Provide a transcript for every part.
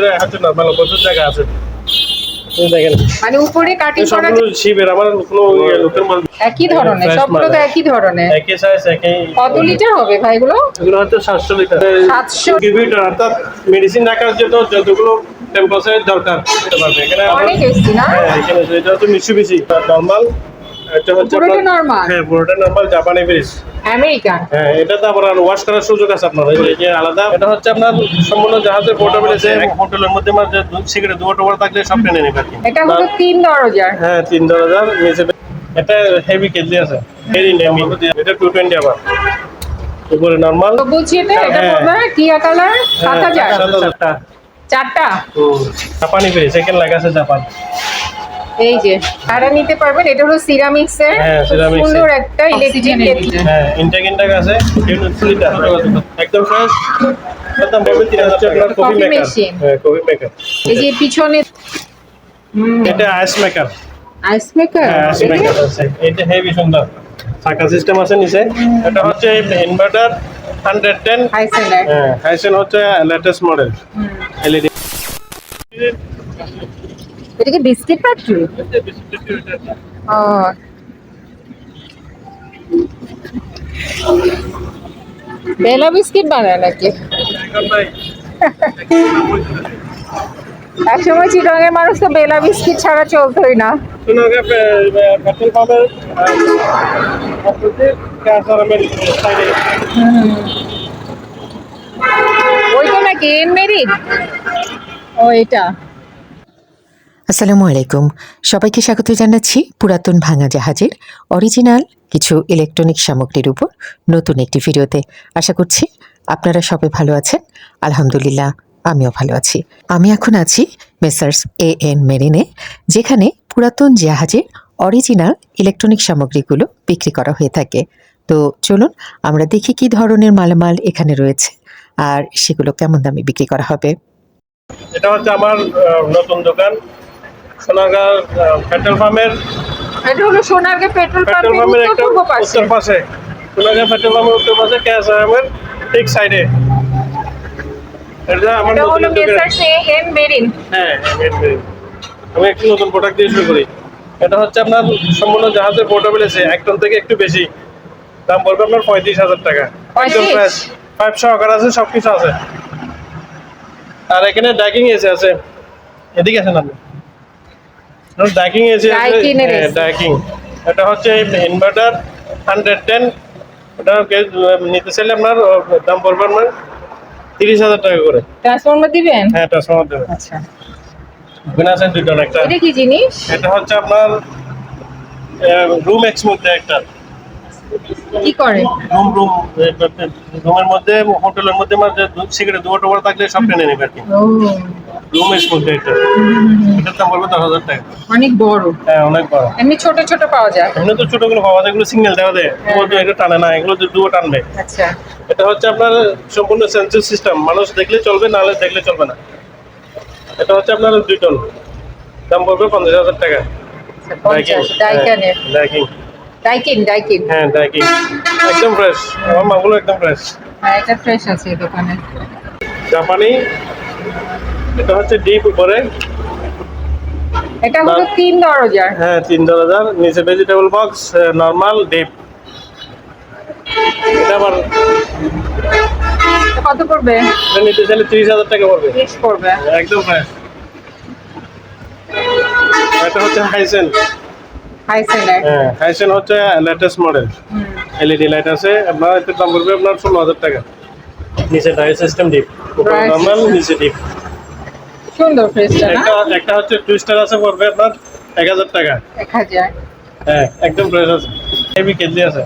ভিতরে হচ্ছে নর্মাল প্রচুর জায়গা আছে। দেখেন। মানে উপরে কাটিং করা শিবের আমার কোনো ইয়ে লোকের মাল একই ধরনের সবগুলো তো একই ধরনের। একই সাইজ একই কত লিটার হবে ভাই এগুলো? এগুলো হচ্ছে সাতশো লিটার 700 ডিস্ট্রিবিউটর অর্থাৎ মেডিসিন রাখার জন্য যতগুলো টেম্পারেচার দরকার করতে পারবে। এখানে অনেক এসছি না? হ্যাঁ এখানে এটা হচ্ছে মিশুবিশি নর্মাল এটা হচ্ছে পুরোটা normal? হ্যাঁ পুরোটা নর্মাল জাপানি ব্রিজ আমেরিকান হ্যাঁ এটা তো আবার ওয়াশ করার সুযোগ আছে আপনার এই যে আলাদা। এটা হচ্ছে আপনার সম্পূর্ণ জাহাজের পোর্টেবল আছে হোটেলের মধ্যে মাঝে সিগারেট দুটো টোবার থাকলে সব টেনে নেবে এটা হলো তিন দরজার। হ্যাঁ তিন হাজার নিচে এটা হেভি কেজি আছে হেভি নেমি। এটা টু টোয়েন্টি আবার। উপরে নর্মাল তো বলছি এটা এটা হ্যাঁ। পড়বে টিয়া কালার সাত হাজার। চারটা। চারটা জাপানি সেকেন্ড লাগা আছে জাপান এই যে ভাড়া নিতে পারবেন এটা হলো সিরামিক্স এর হ্যাঁ, এর। সুন্দর একটা ইলেকট্রিক হ্যাঁ ইনটেক ইনটেক আছে একদম ফ্রেশ একদম বলবেন তিন হাজার টাকা। কফি মেকার হ্যাঁ কফি মেকার এই যে পিছনে এটা ice maker ice maker ice maker আছে। এটা হেভি সুন্দর। চাকা সিস্টেম আছে নিচে। এটা হচ্ছে inverter hundred ten high standard হ্যাঁ হাইসেন হচ্ছে লেটেস্ট মডেল এলইডি এটা কি বিস্কিট ফ্যাক্টরি ও বেলা বিস্কিট বানায় নাকি? একসময় চিটংয়ের মানুষ তো বেলা বিস্কিট ছাড়া চলতোই না। ওইটা নাকি এন মেরিট ও এটা। আসসালামু আলাইকুম। সবাইকে স্বাগত জানাচ্ছি পুরাতন ভাঙা জাহাজের অরিজিনাল কিছু ইলেকট্রনিক সামগ্রীর উপর নতুন একটি ভিডিওতে। আশা করছি আপনারা সবাই ভালো আছেন। আলহামদুলিল্লাহ, আমিও ভালো আছি। আমি এখন আছি মেসার্স এ এন মেরিনে, যেখানে পুরাতন জাহাজের অরিজিনাল ইলেকট্রনিক সামগ্রীগুলো বিক্রি করা হয়ে থাকে। তো চলুন, আমরা দেখি কি ধরনের মালামাল এখানে রয়েছে আর সেগুলো কেমন দামে বিক্রি করা হবে। এটা হচ্ছে আমার নতুন দোকান। সোনারগাঁ পেট্রোল পাম্পের এটা হলো সোনারগাঁ পেট্রোল পেট্রোল পাম্পের পাম্পের একটা উত্তর পাশে। সোনারগাঁ পেট্রোল পাম্পের উত্তর পাশে ক্যাসারামের ঠিক সাইডে এটা আমার নতুন মেরিন হ্যাঁ. আমি একটু নতুন প্রোডাক্ট দিয়ে শুরু করি। এটা হচ্ছে আপনার সম্পূর্ণ জাহাজের পোর্টেবল আছে এক টন থেকে একটু বেশি। দাম পড়বে আপনার পঁয়ত্রিশ হাজার টাকা। একদম ফ্রেশ সহকার আছে সব কিছু আছে আর এখানে ডাইকিং এসে আছে। এদিকে আছেন আপনি। ডাইকিং এসে ডাইকিং এটা হচ্ছে ইনভার্টার হান্ড্রেড টেন ওটা নিতে চাইলে আপনার দাম পড়বে আপনার তিরিশ হাজার টাকা করে। ট্রান্সফরমার দিবেন? হ্যাঁ ট্রান্সফর্মার দেবে আচ্ছা। একটা। এটা কি জিনিস? এটা হচ্ছে আপনার রুম এক্স মধ্যে একটা। কি করে? রুম রুম রুমের মধ্যে হোটেলের মধ্যে মাঝে সিগারেট দুটো থাকলে সব টেনে নেবে আর কি। ও রুম এক্স মধ্যে একটা এটার দাম পড়বে দশ হাজার টাকা। অনেক বড়। হ্যাঁ অনেক বড়। এমনি ছোট ছোট পাওয়া যায়। এমনি তো ছোটগুলো পাওয়া যায় এগুলো সিঙ্গেল দেওয়া দেয় ওগুলো এটা টানে না এগুলো তো দুটো টানবে। আচ্ছা। এটা হচ্ছে আপনার সম্পূর্ণ সেন্সর সিস্টেম মানুষ দেখলে চলবে নাহলে দেখলে চলবে না। এটা হচ্ছে আপনার দুই টন দাম পড়বে পঞ্চাশ হাজার টাকা। পঞ্চাশ ডাইকানের ডাইকিং ডাইকিন ডাইকিন হ্যাঁ একদম ফ্রেশ আমার মাগুলো একদম ফ্রেশ হ্যাঁ এটা ফ্রেশ আছে দোকানে। জাপানি। এটা হচ্ছে ডিপ উপরে। এটা হলো তিন দরজার। হ্যাঁ তিন নিচে ভেজিটেবল বক্স নর্মাল ডিপ এটা আবার কত পড়বে? এটা নিতে চাইলে তিরিশ হাজার টাকা পড়বে। ত্রিশ পড়বে। একদম ফ্রেশ এটা হচ্ছে হাইসেন হাই হ্যাঁ হাইসেন হচ্ছে লেটেস্ট মডেল এলইডি লাইট আছে। আপনার এটার দাম পড়বে আপনার ষোলো হাজার টাকা। নিচে ডাই সিস্টেম ডিপ নর্মাল নিচে ডিপ সুন্দর ফ্রেশটা একটা একটা হচ্ছে টুইস্টার আছে পড়বে আপনার এক হাজার টাকা। এক হাজার? হ্যাঁ একদম ফ্রেশ আছে। হেভি কেজি আছে।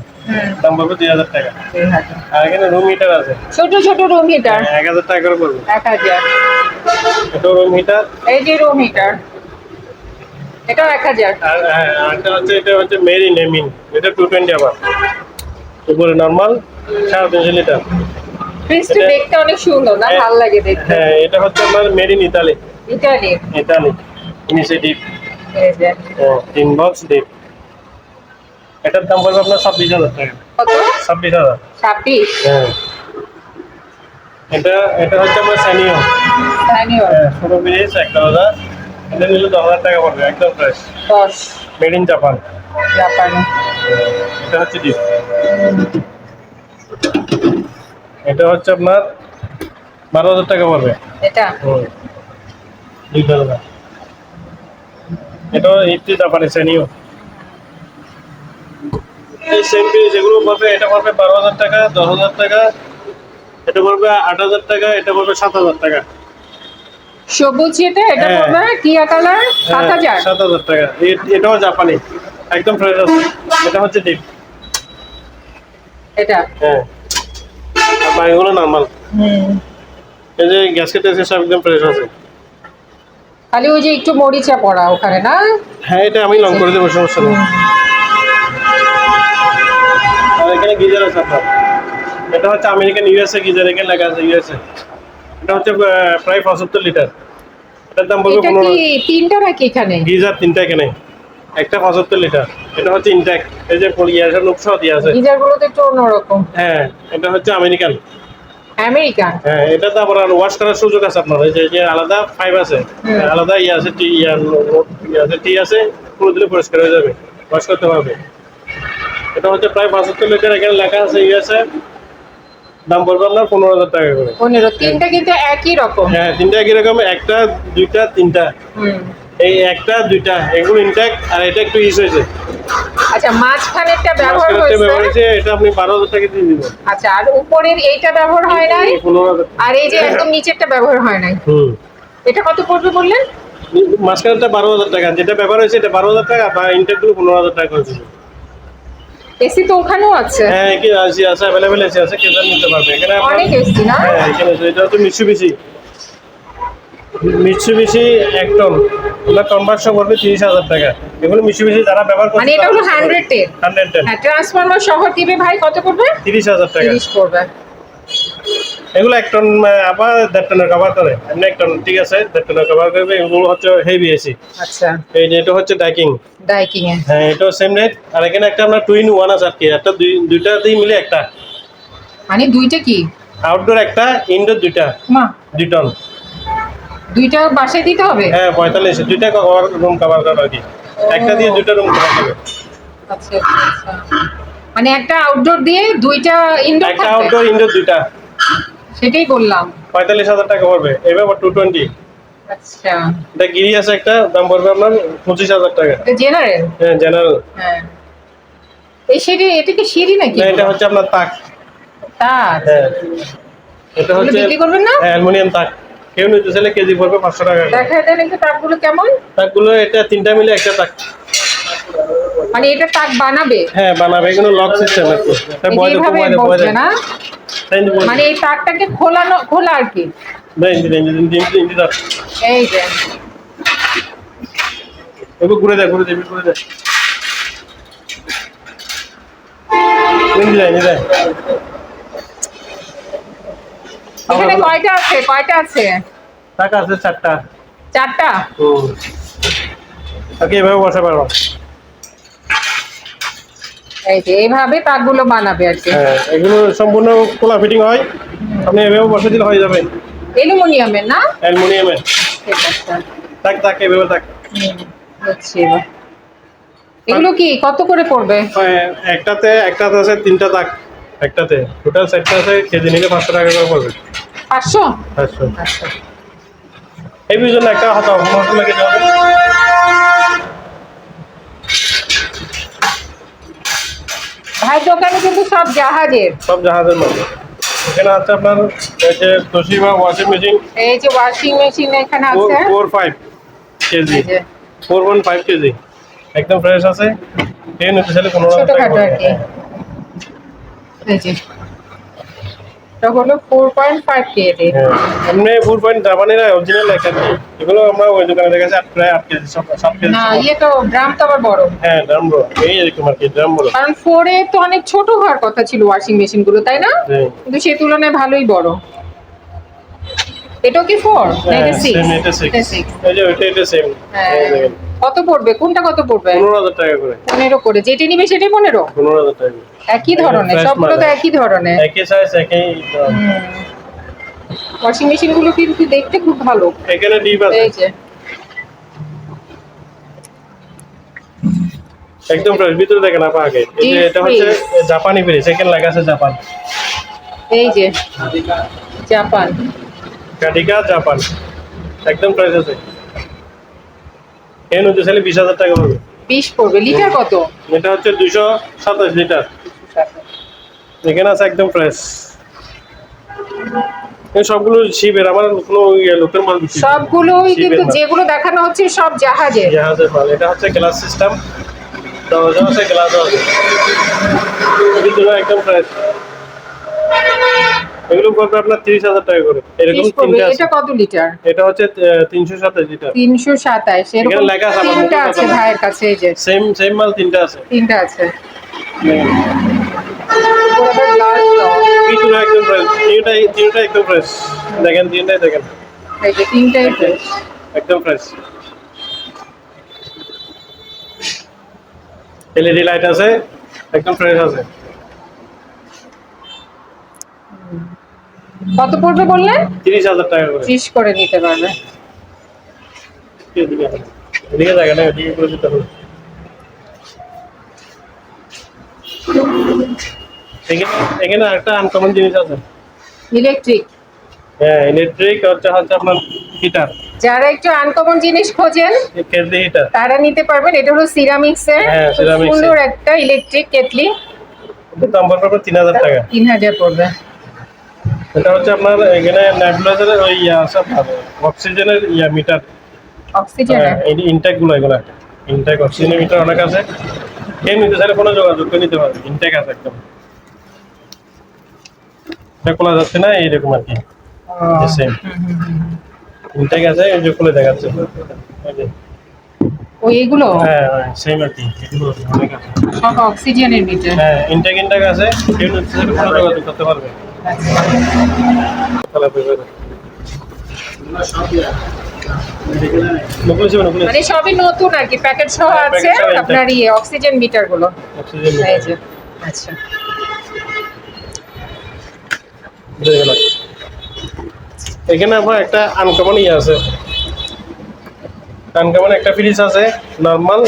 দাম পড়বে দুই হাজার টাকা। দুই হাজার। আর এখানে রুম হিটার আছে। ছোট ছোট রুম হিটার এক হাজার টাকা করে পড়বে। এক হাজার। এটা রুম হিটার এই যে রুম হিটার এক হাজার। আর হ্যাঁ আরেকটা হচ্ছে এটা হচ্ছে মেরি নেমিন এটা টু টোয়েন্টি আবার। উপরে নর্মাল সাড়ে তিনশো লিটার। ফ্রিজটা দেখতে অনেক সুন্দর না? হ্যাঁ। ভালো লাগে দেখতে। হ্যাঁ এটা হচ্ছে আপনার মেড ইন ইতালি ইতালি এই যে। তিন বক্স ডিপ এটার দাম পড়বে আপনার ছাব্বিশ হাজার টাকা। কত? ছাব্বিশ হাজার। ছাব্বিশ? হ্যাঁ। এটা এটা হচ্ছে আপনার স্যানিও ওর। হ্যাঁ পিস একটা হাজার এটা নিলে দশ হাজার টাকা পড়বে একদম ফ্রেশ দশ। মেড ইন জাপান জাপানি এটা হচ্ছে ডিপ এটা হচ্ছে আপনার বারো হাজার টাকা পড়বে। এটা। দুইটা হাজার এটা জাপানি সেনিও এই সেম পিস এগুলো পড়বে এটা পড়বে বারো হাজার টাকা দশ হাজার টাকা। এটা পড়বে আট হাজার টাকা এটা পড়বে সাত হাজার টাকা। সবুজ যেটা এটা হ্যাঁ। পড়বে টিয়া কালার সাত হাজার। সাত হাজার টাকা। এটাও জাপানি একদম ফ্রেশ আছে। এটা হচ্ছে ডিপ এটা? হ্যাঁ। বাকিগুলো নর্মাল হুম। এই যে গ্যাসকেট আছে সব একদম ফ্রেশ আছে। খালি ওই যে একটু মরিচা পড়া ওখানে না? হ্যাঁ এটা আমি লং করে দেবো সমস্যা নেই। আর এখানে গিজার আছে আপনার। এটা হচ্ছে আমেরিকান ইউএসএ গিজার এখানে লেখা আছে ইউএসএ এটা হচ্ছে প্রায় পঁচাত্তর লিটার। এটার দাম বলবে পনেরো তিনটা নাকি এখানে? গিজার তিনটা এখানে। একটা পঁচাত্তর লিটার। এটা হচ্ছে ইনট্যাক এই যে ইয়ার নকশা দিয়ে আছে। গিজারগুলো তো একটু অন্যরকম। হ্যাঁ এটা হচ্ছে আমেরিকান। আমেরিকান? হ্যাঁ এটা তো আবার ওয়াশ করার সুযোগ আছে আপনার। এই যে যে আলাদা ফাইভ আছে। আলাদা ইয়ে আছে টি ইয়ে আছে টি আছে পুরো দিলে পরিষ্কার হয়ে যাবে। ওয়াশ করতে পারবে এটা হচ্ছে প্রায় পঁচাত্তর লিটার। এখানে লেখা আছে ইয়ে আছে দাম পড়বে আপনার পনেরো হাজার টাকা করে। পনেরো। তিনটা কিন্তু একই রকম। হ্যাঁ তিনটা একই রকম একটা দুইটা তিনটা। এই একটা দুইটা এগুলো ইনট্যাক আর এটা একটু ইউজ হয়েছে। আচ্ছা ব্যবহার মাঝখানেরটা ব্যবহার হয়েছে? হয়েছে এটা আপনি বারো হাজার টাকা দিয়ে দিবেন। আচ্ছা আর উপরের এইটা ব্যবহার হয় নাই? আর এই যে একদম নিচেরটা ব্যবহার হয় নাই? হুম। এটা কত পড়বে বললেন? মাঝখানেরটা বারো হাজার টাকা যেটা ব্যবহার হয়েছে এটা বারো হাজার টাকা বা ইনটেকগুলো পনেরো হাজার টাকা করেছিল এসি তো ওখানেও আছে। হ্যাঁ কি আছে আছে অ্যাভেলেবেল আছে আছে কেউ নিতে পারবে। এখানে অনেক এসি না? হ্যাঁ এখানে। এটা হচ্ছে মিৎসুবিশি মিৎসুবিশি এক টন কনভার্সন করবে তিরিশ হাজার টাকা। এগুলো মিৎসুবিশি যারা ব্যবহার করছে মানে এটা হলো হান্ড্রেড টেন হান্ড্রেড হ্যাঁ ট্রান্সফরমার সহ দিবে ভাই কত পড়বে? তিরিশ হাজার টাকা। তিরিশ পড়বে। এগুলো এক টন আবার দেড় টনের কভার করে। এমনি এক টন ঠিক আছে দেড় টনের কভার করবে। এগুলো হচ্ছে হেভি এসি আচ্ছা। এই এটা হচ্ছে ডাইকিং হ্যাঁ এটাও সেম রেট আর এখানে একটা টুইন ওয়ান আছে আর কি। একটা দুই দুইটা দিয়ে মিলে একটা। মানে দুইটা কি? আউটডোর একটা ইনডোর দুইটা। মা। দুই টন দুইটা বাসায় দিতে হবে? হ্যাঁ পঁয়তাল্লিশ। দুইটা রুম কভার করা আর কি। একটা দিয়ে দুইটা রুম কভার করবে। আচ্ছা আচ্ছা, আচ্ছা। মানে একটা আউটডোর দিয়ে দুইটা ইনডোর একটা আউটডোর ইনডোর দুইটা। সেটাই বললাম। পঁয়তাল্লিশ হাজার টাকা পড়বে। এবার টু টোয়েন্টি আচ্ছা। এটা গিরি আছে একটা দাম পড়বে আপনার পঁচিশ হাজার টাকা। এটা জেনারেল হ্যাঁ জেনারেল হ্যাঁ। এই সিঁড়ি এটা কি সিঁড়ি নাকি? না এটা হচ্ছে আপনার তাক। তাক হ্যাঁ। এটা হচ্ছে বিক্রি করবেন না? হ্যাঁ অ্যালুমিনিয়াম তাক। কেউ নিতে চাইলে কেজি পড়বে পাঁচশো টাকা। দেখা দেন একটু তাকগুলো কেমন? তাকগুলো এটা তিনটা মিলে একটা তাক। মানে এটা তাক বানাবে? হ্যাঁ বানাবে এগুলো লক সিস্টেম এই যে বয় দেখো এইভাবে বয় দেখো বয় না? মানে এই তাকটাকে খোলানো খোলা আর কি? এই যে এবার ঘুরে দেয় ঘুরে দেয় ঘুরে দেয় নিয়ে যায় এখানে কয়টা আছে? কয়টা আছে? টাকা আছে চারটা। চারটা? ওকে এভাবে বসে পারো এই যে এইভাবে তাকগুলো বানাবে আর কি। হ্যাঁ এগুলো সম্পূর্ণ খোলা ফিটিং হয়। আপনি এভাবে বসে দিলে হয়ে যাবে। অ্যালুমিনিয়ামের না? অ্যালুমিনিয়ামের। ঠিক আছে। থাক থাক এভাবে বুঝছি এগুলো কি কত করে পড়বে? হ্যাঁ, একটাতে একটাতে আছে তিনটা তাক একটাতে? টোটাল সেটটা আছে কেজি নিলে পাঁচশো টাকা করে পড়বে। পাঁচশো? পাঁচশো। এই জন্য একটা হাতা মশলা কেটে হবে। ভাই দোকানে কিন্তু সব জাহাজের। সব জাহাজের মধ্যে। এখানে আছে আপনার এই যে তোশিবা ওয়াশিং মেশিন এই যে ওয়াশিং মেশিন এখানে আছে। Four five KG. এই যে। Four one five KG. একদম ফ্রেশ আছে। এই নিতে চাইলে পনেরো হাজার টাকা ছোটখাটো আর কি। এই যে এটা হলো ফোর পয়েন্ট ফাইভ কেজি হ্যাঁ এমনি ফোর পয়েন্ট জাপানিরা অরিজিনাল লেখা এগুলো আমরা ওই দোকানে দেখেছি প্রায় আট কেজি সাত কেজি না ইয়ে তো ড্রাম তো আবার বড়। হ্যাঁ ড্রাম বড়। এই এরকম আর কি ড্রাম বড়। কারণ ফোরে তো অনেক ছোট হওয়ার কথা ছিল ওয়াশিং মেশিনগুলো তাই না। কিন্তু সে তুলনায় ভালোই বড়। এটাও কি ফোর এটা সিক্স এটা। সিক্স এই যে ওইটা এটা সেম হ্যাঁ। কত পড়বে? কোনটা কত পড়বে? পনেরো হাজার টাকা করে। পনেরো করে। যেটি নিবে সেটাই পনেরো? পনেরো হাজার টাকা একই ধরনের সবগুলো তো একই ধরনের। একই সাইজ একই। ওয়াশিং মেশিনগুলো কিন্তু দেখতে খুব ভালো। এখানে ডিপ আছে। এই যে। একদম ফ্রেশ ভিতরে দেখেন আপা আগে। এই যে এটা হচ্ছে জাপানি ফ্রিজ এখানে লেখা আছে জাপান। এই যে। জাপান। কাটিকা জাপান। একদম ফ্রেশ আছে। এর মধ্যে চাইলে বিশ হাজার টাকা পাবে বিশ পড়বে। লিটার কত? এটা হচ্ছে দুশো সাতাশ লিটার। এখানে আছে একদম ফ্রেশ এই সবগুলো শিবের আমার কোনো ইয়ে লোকের মাল সবগুলোই কিন্তু যেগুলো দেখানো হচ্ছে সব জাহাজের। জাহাজের মাল। এটা হচ্ছে গ্লাস সিস্টেম দরজা আছে গ্লাসও আছে। একদম ফ্রেশ এগুলো পড়বে আপনার তিরিশ হাজার টাকা করে। এরকম তিনটা এটা কত লিটার? এটা হচ্ছে তিনশো সাতাশ লিটার। তিনশো সাতাশ। এরকম লেখা আছে তিনটা আছে ভাইয়ের কাছে এই যে। সেম সেম মাল তিনটা আছে। তিনটা আছে। একদম ফ্রেশ তিনটাই তিনটা একদম ফ্রেশ দেখেন তিনটাই দেখেন। এই যে তিনটাই fresh। একদম ফ্রেশ এলইডি লাইট আছে একদম ফ্রেশ আছে। কত পড়বে বললেন তিরিশ হাজার টাকা করে। ত্রিশ করে নিতে পারবে। এদিকে জায়গা এদিকে করে দিতে হবে। এখানে এখানে একটা আনকমন জিনিস আছে। ইলেকট্রিক। হ্যাঁ ইলেকট্রিক হচ্ছে হচ্ছে আপনার হিটার যারা একটু আনকমন জিনিস খোঁজেন কেটলি হিটার তারা নিতে পারবেন। এটা হলো সিরামিক্স এর হ্যাঁ। সুন্দর একটা ইলেকট্রিক কেটলি। দাম পড়বে তিন হাজার টাকা। তিন হাজার পড়বে। এটা হচ্ছে আপনার এখানে নেবুলাইজারের ওই ইয়া আছে আপনার অক্সিজেনের ইয়া মিটার অক্সিজেন হ্যাঁ, এই ইনটেকগুলো এগুলো। ইনটেক অক্সিজেনের মিটার অনেক আছে। কেউ নিতে চাইলে কোনো যোগাযোগ করে নিতে পারবে। ইনটেক আছে একদম। এটা খোলা যাচ্ছে না এইরকম আর কি। সেম ইনটেক আছে এই যে খুলে দেখাচ্ছে। ও এগুলো হ্যাঁ সেম আর কি। এগুলো অনেক আছে। সব অক্সিজেনের মিটার হ্যাঁ ইনটেক ইনটেক আছে। কেউ নিতে চাইলে কোনো যোগাযোগ করতে পারবে। মানে সবই নতুন আর কি প্যাকেট সহ হ্যাঁ, আছে। আপনার ইয়ে অক্সিজেন মিটারগুলো আচ্ছা। এখানে আপনার একটা আনকমন ইয়ে আছে। আনকমন একটা ফ্রিজ আছে নর্মাল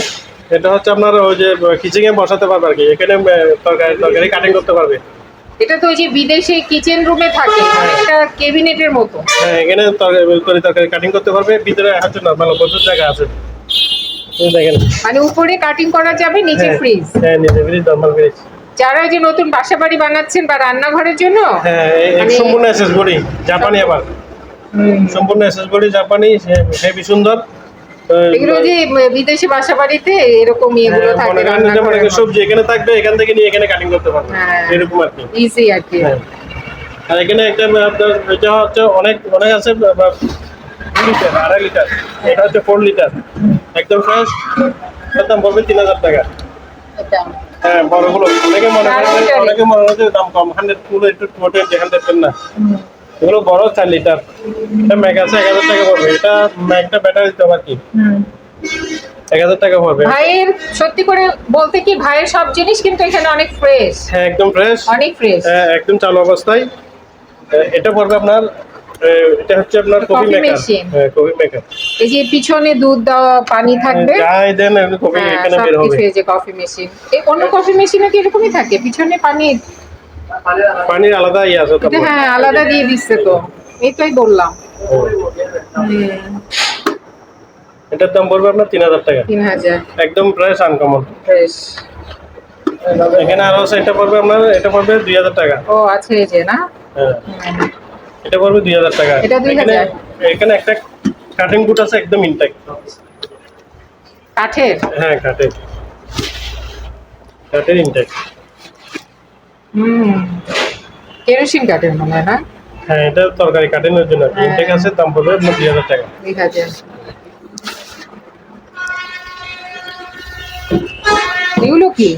এটা হচ্ছে আপনার ওই যে কিচেনে বসাতে পারবে আর কি। এখানে তরকারি তরকারি কাটিং করতে পারবে। এটা তো ওই যে বিদেশে কিচেন রুমে থাকে একটা কেবিনেটের মতো। হ্যাঁ এখানে তরকারি করে তরকারি কাটিং করতে পারবে ভিতরে হচ্ছে নর্মাল প্রচুর জায়গা আছে। দেখেন। মানে উপরে কাটিং করা যাবে নিচে হ্যাঁ, ফ্রিজ হ্যাঁ নিচে ফ্রিজ নর্মাল ফ্রিজ যারা যে নতুন বাসা বাড়ি বানাচ্ছেন বা রান্নাঘরের জন্য হ্যাঁ মানে- সম্পূর্ণ এসএস বডি জাপানি আবার। সম্পূর্ণ এসএস বডি জাপানি হেভি সুন্দর। এগুলো যে বিদেশি বাসা বাড়িতে এরকম ইয়েগুলো হ্যাঁ, থাকে মনে করেন সবজি এখানে থাকবে এখান থেকে নিয়ে এখানে কাটিং করতে পারবে। হ্যাঁ। এরকম আর কি। ইজি আর কি। হ্যাঁ। আর এখানে একটা আপনার এটা হচ্ছে অনেক অনেক আছে লিটার আড়াই লিটার। এটা হচ্ছে ফোর লিটার। একদম ফ্রেশ দাম পড়বে তিন হাজার টাকা। হ্যাঁ বড়গুলো। অনেকে মনে করে অনেকে মনে করে দাম কম। হান্ড্রেড পুরো একটু হান্ড্রেড না। এগুলো বড় চার লিটার এটা ম্যাগ আছে এক হাজার টাকা পড়বে। এটা ম্যাগটা ব্যাটারি দিতে পারবে কি? এক হাজার টাকা পড়বে। ভাইয়ের সত্যি করে বলতে কি ভাইয়ের সব জিনিস কিন্তু এখানে অনেক ফ্রেশ হ্যাঁ একদম ফ্রেশ অনেক ফ্রেশ হ্যাঁ একদম চালু অবস্থায়। এটা পড়বে আপনার এটা হচ্ছে আপনার কফি মেকার হ্যাঁ কফি মেকার এই যে পিছনে দুধ দেওয়া পানি থাকবে। যাই দেন কফি হ্যাঁ এখানে বের হবে। এই যে কফি মেশিন এই অন্য কফি মেশিনে কি এরকমই থাকে? পিছনে পানি পানির আলাদা ইয়ে আছে তারপর হ্যাঁ আলাদা দিয়ে দিচ্ছে তো। এইটাই বললাম। এটার দাম পড়বে আপনার তিন হাজার টাকা। তিন হাজার। একদম ফ্রেশ আনকমন ফ্রেশ এখানে আরও আছে এটা পড়বে আপনার এটা পড়বে দুই হাজার টাকা। ও আছে এই যে না? হ্যাঁ। এটা পড়বে দুই হাজার টাকা। এটা 2000 এখানে এখানে একটা কাটিং বুট আছে একদম ইনটেক কাঠের? হ্যাঁ কাঠের কাঠের ইনটেক হুম। কেরোসিন কাঠের মনে হয় না? হ্যাঁ এটা তরকারি কাটানোর জন্য হ্যাঁ। ইনটেক আছে দাম পড়বে আপনার দুই হাজার টাকা। দুই হাজার। এগুলো কি?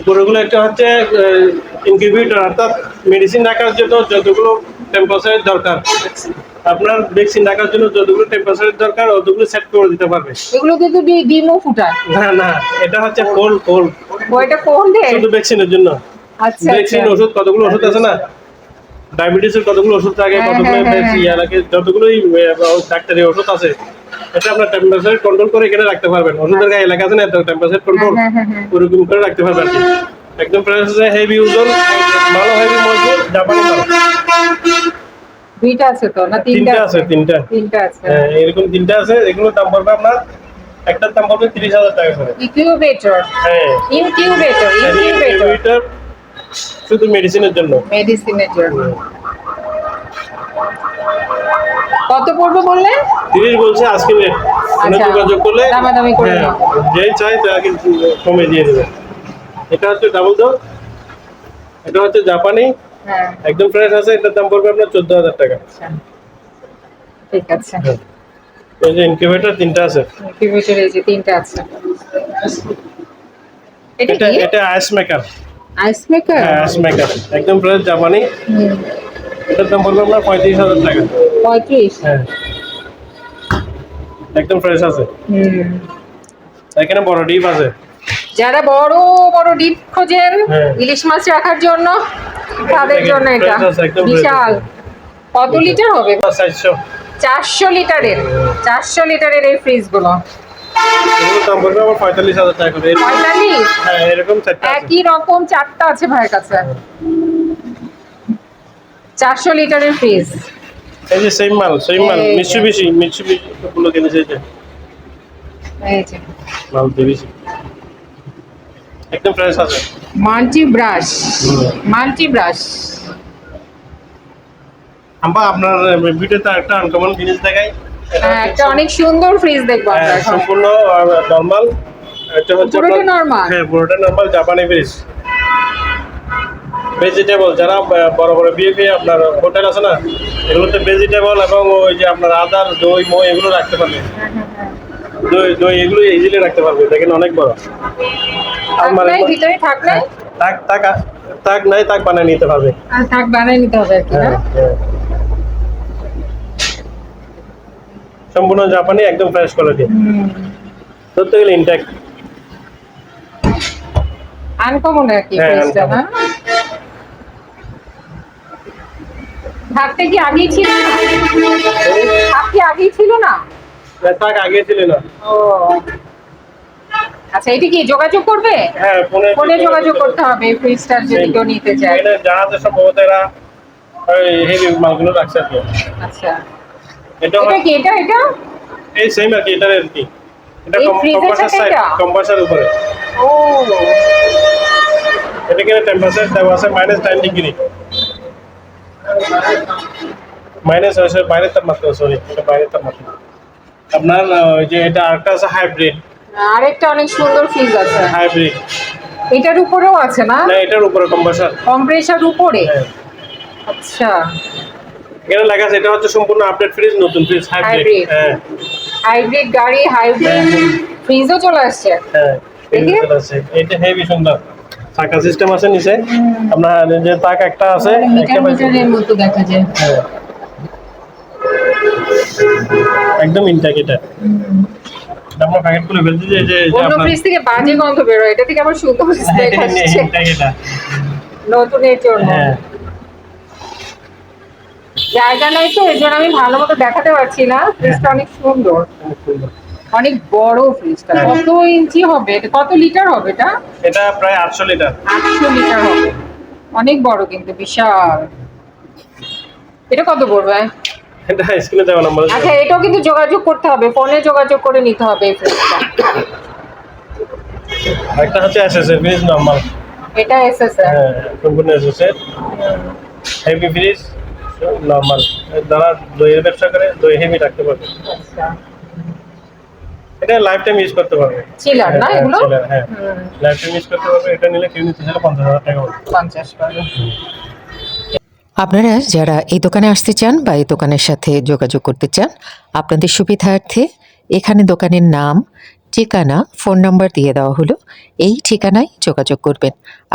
উপরেগুলো একটা হচ্ছে ইনকিউবেটর অর্থাৎ মেডিসিন রাখার জন্য যতগুলো টেম্পারেচার দরকার। আপনার ভ্যাকসিন রাখার জন্য যতগুলো টেম্পারেচার দরকার অতগুলো সেট করে দিতে পারবে। এগুলো কিন্তু ডিমও ফুটায়। না না এটা হচ্ছে কোল্ড কোল্ড ওইটা কোন রে শুধু ভ্যাকসিনের জন্য। আচ্ছা আচ্ছা। ওষুধ কতগুলো ওষুধ আছে না? ডায়াবেটিসের কতগুলো ওষুধ থাকে হ্যাঁ, কতগুলো হ্যাঁ, হ্যাঁ, বেশি ইয়া লাগে যতগুলোই ডাক্তারি ওষুধ আছে এটা আপনার টেম্পারেচার কন্ট্রোল করে এখানে রাখতে পারবেন। ওষুধের গায়ে লেখা আছে না টেম্পারেচার কন্ট্রোল। ওরকম করে রাখতে পারবেন একদম ফ্রেশ হেভি ওজন ভালো হেভি মজবুত জাপানি মাল দুইটা আছে তো না তিনটা? আছে তিনটা। তিনটা আছে। হ্যাঁ এরকম তিনটা আছে এগুলোর দাম পড়বে আপনার একটার দাম পড়বে তিরিশ হাজার টাকা করে। ইনকিউবেটর হ্যাঁ। ইনকিউবেটর ইনকিউবেটর শুধু মেডিসিনের জন্য? মেডিসিনের জন্য। কত পড়বে বললেন তিরিশ বলছে আজকে রেট আচ্ছা, যোগাযোগ করলে দামাদামি করে হ্যাঁ। যেই চাই তাকে কমে দিয়ে দেবে। এটা হচ্ছে ডাবল ডোর এটা হচ্ছে জাপানি। হ্যাঁ। একদম ফ্রেশ আছে এটার দাম পড়বে আপনার চোদ্দ হাজার টাকা। আচ্ছা। ঠিক আছে। হ্যাঁ। এই যে ইনকিউবেটর তিনটা আছে। ইনকিউবেটর এই যে তিনটা আছে। এটা এটা ice maker ice maker ice maker একদম ফ্রেশ জাপানি। এটার দাম পড়বে আপনার পঁয়ত্রিশ হাজার টাকা। পঁয়ত্রিশ? হ্যাঁ। একদম ফ্রেশ আছে। হুম। এখানে বড় ডিপ আছে। যারা বড় বড় ডিপ খোঁজেন হ্যাঁ। ইলিশ মাছ রাখার জন্য তাদের জন্য এটা। বিশাল। কত লিটার হবে? চারশো। চারশো লিটারের। চারশো লিটারের এই ফ্রিজগুলো। এগুলোর দাম পড়বে আমার পঁয়তাল্লিশ হাজার টাকা করে। পঁয়তাল্লিশ? হ্যাঁ এরকম চারটা আছে। একই রকম চারটা আছে ভাইয়ের কাছে। চারশো লিটারের ফ্রিজ এই যে সেম মাল সেম মাল এই যে। মিৎসুবিশি মিৎসুবিশি গুলো কিনেছে এই যে? এই যে। মাল দেবিশি। একদম ফ্রেশ আছে। Multi brush. Multi brush. আমরা আপনার ভিডিওতে একটা আনকমন জিনিস দেখাই। একটা অনেক সুন্দর ফ্রিজ দেখব আমরা হ্যাঁ, সম্পূর্ণ নর্মাল এটা হচ্ছে পুরোটা আপনার- হ্যাঁ পুরোটা নর্মাল জাপানি ফ্রিজ ভেজিটেবল যারা বড় বড় বিয়ে বিয়ে আপনার হোটেল আছে না এগুলোতে ভেজিটেবল এবং ওই যে আপনার আদার দই মই এগুলো রাখতে পারবে। দই দই এগুলো ইজিলি রাখতে পারবে দেখেন অনেক বড়। আমার ভিতরে থাক নাই? তাক তাক তাক নাই তাক বানিয়ে নিতে পারবে। থাক বানাই নিতে হবে আর কি না হ্যাঁ, হ্যাঁ। সম্পূর্ণ জাপানি একদম ফ্রেশ কোয়ালিটি ধরতে গেলে ইনট্যাক্ট আনকমন আর কি হ্যাঁ, না থাকতে কি আগেই ছিল না? থাক কি আগেই ছিল না? তাক আগে ছিল না। ও। আচ্ছা এটা কি যোগাযোগ করবে? হ্যাঁ ফোনে ফোনে যোগাযোগ করতে হবে ফ্রিজটার যদি কেউ নিতে চায়। এটা জাহাজে সম্ভবত এরা হেভি মালগুলো রাখছে আচ্ছা। এটা এটা কি এটা এটা? এই সেম আর কি এটার আর কি। এটা এই freezer কম্পাসার সাথে সাইড এটা? উপরে। ও। এটা কিনে টেম্পারেচার দেওয়া আছে মাইনাস টেন ডিগ্রি মাইনাস হয়েছে বাইরের তাপমাত্রা সরি এটা বাইরের তাপমাত্রা। আপনার ওই যে এটা আরেকটা আছে হাইব্রিড আরেকটা অনেক সুন্দর ফ্রিজ আছে। হাইব্রিড এটার উপরেও আছে না? না এটার উপরে কম্পাসার কম্প্রেসার উপরে? হ্যাঁ। আচ্ছা। এখানে লেখা আছে এটা হচ্ছে সম্পূর্ণ আপডেট ফ্রিজ নতুন ফ্রিজ হাইব্রিড হ্যাঁ। হাইব্রিড গাড়ি হাইব্রিড ফ্রিজও চলে আসছে। হ্যাঁ এটা হেভি সুন্দর। চাকা সিস্টেম আছে নিচে আপনার যে তাক একটা আছে একটা মিটারের মতো দেখা যায়। হ্যাঁ। একদম ইনটেক এটা। আমরা প্যাকেট খুলে ফেলছি যে যে যে অন্য ফ্রিজ থেকে বাজে গন্ধ এটা থেকে আবার সুন্দর স্মেল আসছে। জন্য। হ্যাঁ। জায়গা নাই তো এর জন্য আমি ভালো মতো দেখাতে পারছি না। ফ্রিজটা অনেক সুন্দর। অনেক বড় ফ্রিজটা। কত ইঞ্চি হবে? এটা কত লিটার হবে এটা? এটা প্রায় আটশো লিটার। আটশো লিটার হবে। অনেক বড় কিন্তু বিশাল। এটা কত পড়বে? এটা স্ক্রিনে দেওয়া নাম্বার আচ্ছা এটাও কিন্তু যোগাযোগ করতে হবে। ফোনে যোগাযোগ করে নিতে হবে এই ফ্রিজটা। একটা হচ্ছে এসএস এর ফ্রিজ নরমাল এটা এসএসআর হ্যাঁ সম্পূর্ণ এসএস এর হেভি ফ্রিজ নরমাল যারা দইয়ের ব্যবসা করে দই হেভি রাখতে পারবে। আচ্ছা। এটা লাইফ টাইম ইউজ করতে পারবে। চিলার না হ্যাঁ, এগুলো? হ্যাঁ। লাইফ টাইম ইউজ করতে পারবে এটা নিলে কেউ নিতে চাইলে পঞ্চাশ হাজার টাকা পঞ্চাশ পাবে আপনারা যারা এই দোকানে আসতে চান বা এই দোকানের সাথে যোগাযোগ করতে চান আপনাদের সুবিধার্থে এখানে দোকানের নাম ঠিকানা ফোন নাম্বার দিয়ে দেওয়া হলো। এই ঠিকানায় যোগাযোগ করবেন।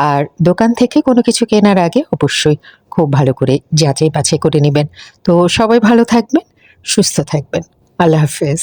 আর দোকান থেকে কোনো কিছু কেনার আগে অবশ্যই খুব ভালো করে যাচাই বাছাই করে নেবেন। তো সবাই ভালো থাকবেন, সুস্থ থাকবেন। আল্লাহ হাফেজ।